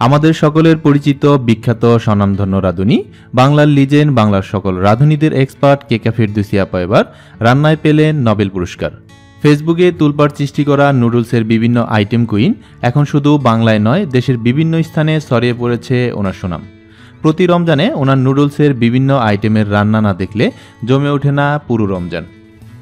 আমাদের সকলের পরিচিত বিখ্যাত স্বনামধন্য রাঁধুনি, বাংলার লিজেন্ড, বাংলার সকল রাঁধুনিদের এক্সপার্ট কেকা ফিরদুসি আপা রান্নায় পেলেন নোবেল পুরস্কার। ফেসবুকে তুলপার সৃষ্টি করা নুডলসের বিভিন্ন আইটেম কুইন এখন শুধু বাংলায় নয়, দেশের বিভিন্ন স্থানে ছড়িয়ে পড়েছে ওনার সুনাম। প্রতি রমজানে ওনার নুডলসের বিভিন্ন আইটেমের রান্না না দেখলে জমে ওঠে না পুরো রমজান।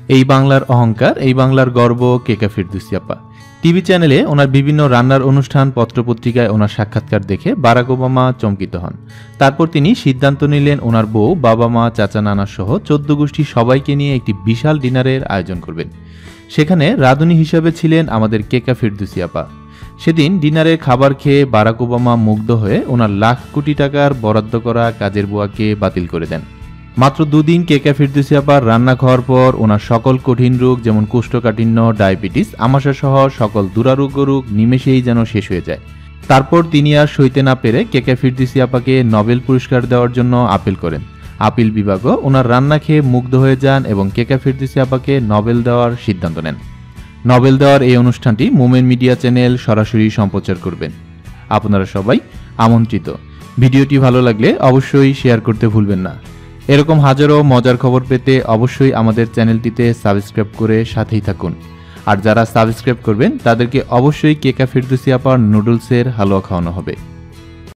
এই বাংলার অহংকার, এই বাংলার গর্ব কেকা ফিরদুসি আপা? টিভি চ্যানেলে ওনার বিভিন্ন রান্নার অনুষ্ঠান, পত্রপত্রিকায় ওনার সাক্ষাৎকার দেখে বারাক ওবামা চমকিত হন। তারপর তিনি সিদ্ধান্ত নিলেন ওনার বউ, বাবা মা, চাচা, নানা সহ চোদ্দ গোষ্ঠী সবাইকে নিয়ে একটি বিশাল ডিনারের আয়োজন করবেন। সেখানে রাঁধুনি হিসাবে ছিলেন আমাদের কেকা ফিরদুসি আপা। সেদিন ডিনারের খাবার খেয়ে বারাক ওবামা মুগ্ধ হয়ে ওনার লাখ কোটি টাকার বরাদ্দ করা কাজের বুয়াকে বাতিল করে দেন। মাত্র দুদিন কেকা ফিরদুসি আপার রান্না খাওয়ার পর ওনার সকল কঠিন রোগ, যেমন কোষ্ঠকাঠিন্য, ডায়াবেটিস আমাশা সহ সকল দুরারোগ্য রোগ নিমেষেই যেন শেষ হয়ে যায়। তারপর তিনি আর সইতে না পেরে কেকা ফিরদুসি আপাকে নোবেল পুরস্কার দেওয়ার জন্য আপিল করেন। আপিল বিভাগও ওনার রান্না খেয়ে মুগ্ধ হয়ে যান এবং কেকা ফিরদুসি আপাকে নোবেল দেওয়ার সিদ্ধান্ত নেন। নোবেল দেওয়ার এই অনুষ্ঠানটি মোমেন মিডিয়া চ্যানেল সরাসরি সম্প্রচার করবেন। আপনারা সবাই আমন্ত্রিত। ভিডিওটি ভালো লাগলে অবশ্যই শেয়ার করতে ভুলবেন না। এরকম হাজারো মজার খবর পেতে অবশ্যই আমাদের চ্যানেলটিতে সাবস্ক্রাইব করে সাথেই থাকুন। আর যারা সাবস্ক্রাইব করবেন, তাদেরকে অবশ্যই কেকা ফিরদুসি আপার নুডলসের হালুয়া খাওয়ানো হবে।